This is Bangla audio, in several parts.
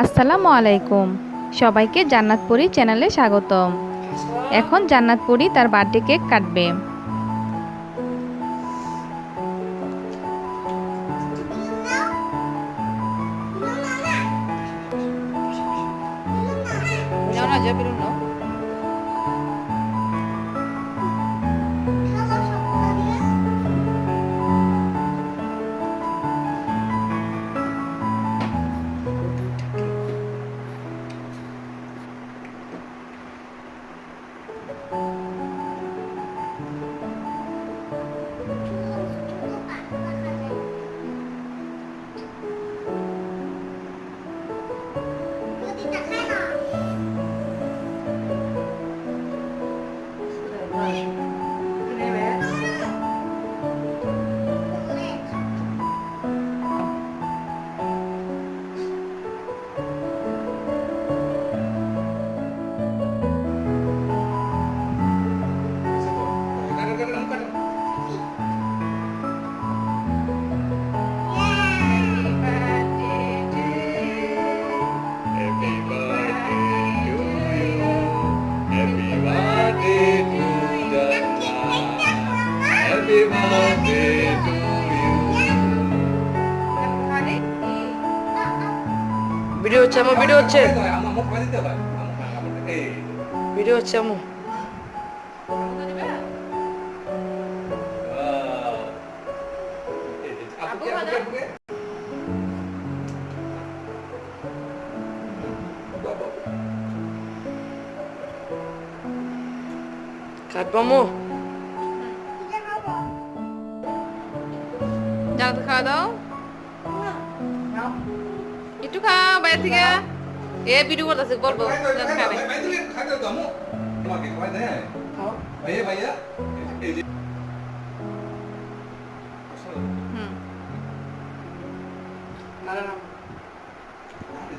আসসালামু আলাইকুম। সবাইকে জান্নাতপুরি চ্যানেলে স্বাগতম। এখন জান্নাতপুরি তার বার্থডে কেক কাটবে। much. Happy birthday to you. Video হচ্ছে আমার ভিডিও হচ্ছে আমার আমার আমার ভিডিও হচ্ছে আমু wow. জানাত খাওয়া দাও। একটু খাও বাইরে থেকে। এ ভিডিও করতেছে বলব খাবে। খাইতে খাইতে দাও আমু। তোমাকে খাওয়াই দেয়? ভাইয়া ভাইয়া এই যে হুম।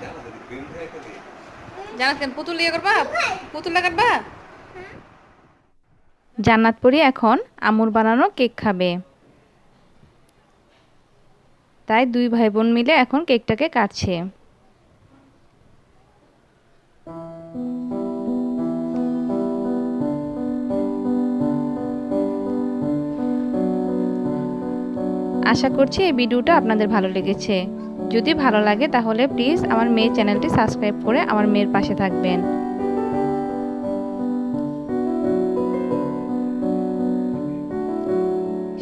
জানা যদি ক্রিম দিয়ে খেতে জানাত কেন পুতুল ইয়ে করবা? পুতুল কাটবা? জান্নাতপুরি এখন আমুর বানানো কেক খাবে। তাই দুই ভাই বোন মিলে এখন কেকটাকে কাটছে। আশা করছি এই ভিডিওটা আপনাদের ভালো লেগেছে। যদি ভালো লাগে তাহলে প্লিজ আমার মেয়ের চ্যানেলটি সাবস্ক্রাইব করে আমার মেয়ের পাশে থাকবেন।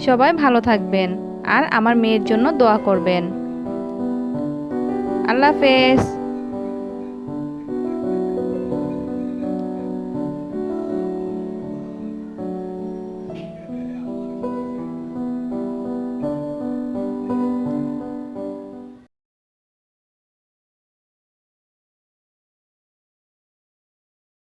সবাই ভালো থাকবেন। আর আমার মেয়ের জন্য দোয়া করবেন। আল্লাহ হাফেজ।